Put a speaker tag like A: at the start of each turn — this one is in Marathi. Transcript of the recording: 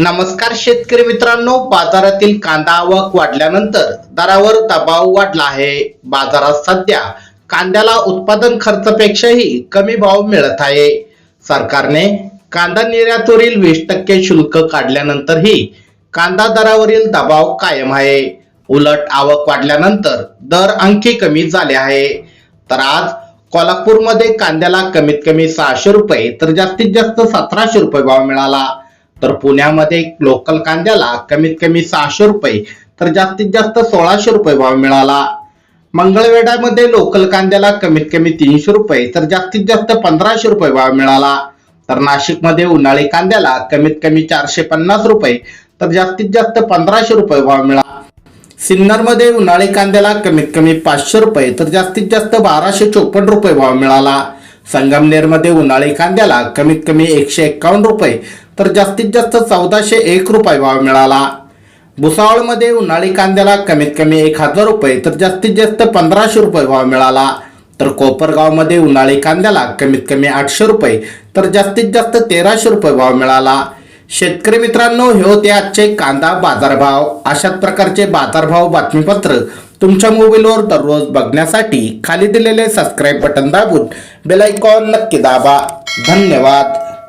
A: नमस्कार शेतकरी मित्रांनो बाजारातील कांदा आवक वाढल्यानंतर दरावर दबाव वाढला आहे. बाजारात सध्या कांद्याला उत्पादन खर्चापेक्षाही कमी भाव मिळत आहे. सरकारने कांदा निर्यातीवरील वीस टक्के शुल्क काढल्यानंतरही कांदा दरावरील दबाव कायम आहे. उलट आवक वाढल्यानंतर दर आणखी कमी झाले आहे. तर आज कोल्हापूरमध्ये कांद्याला कमीत कमी सहाशे रुपये तर जास्तीत जास्त सतराशे रुपये भाव मिळाला. तर पुण्यामध्ये लोकल कांद्याला कमीत कमी सहाशे रुपये तर जास्तीत जास्त सोळाशे रुपये भाव मिळाला. मंगळवेढ्यामध्ये लोकल कांद्याला कमीत कमी तीनशे रुपये तर जास्तीत जास्त पंधराशे रुपये भाव मिळाला. तर नाशिकमध्ये उन्हाळी कांद्याला कमीत कमी चारशे पन्नास रुपये तर जास्तीत जास्त पंधराशे रुपये भाव मिळाला. सिन्नरमध्ये उन्हाळी कांद्याला कमीत कमी पाचशे रुपये तर जास्तीत जास्त बाराशे चोपन्न रुपये भाव मिळाला. संगमनेरमध्ये उन्हाळी कांद्याला कमीत कमी एकशे एक्कावन्न रुपये तर जास्तीत जास्त चौदाशे एक रुपये भाव मिळाला. भुसावळमध्ये उन्हाळी कांद्याला कमीत कमी एक हजार रुपये तर जास्तीत जास्त पंधराशे रुपये भाव मिळाला. तर कोपरगावमध्ये उन्हाळी कांद्याला कमीत कमी आठशे रुपये तर जास्तीत जास्त तेराशे रुपये भाव मिळाला. शेतकरी मित्रांनो हे होते आजचे कांदा बाजारभाव. अशाच प्रकारचे बाजारभाव बातमीपत्र तुमच्या मोबाईलवर दररोज बघण्यासाठी खाली दिलेले सबस्क्राईब बटन दाबून बेलायकॉन नक्की दाबा. धन्यवाद.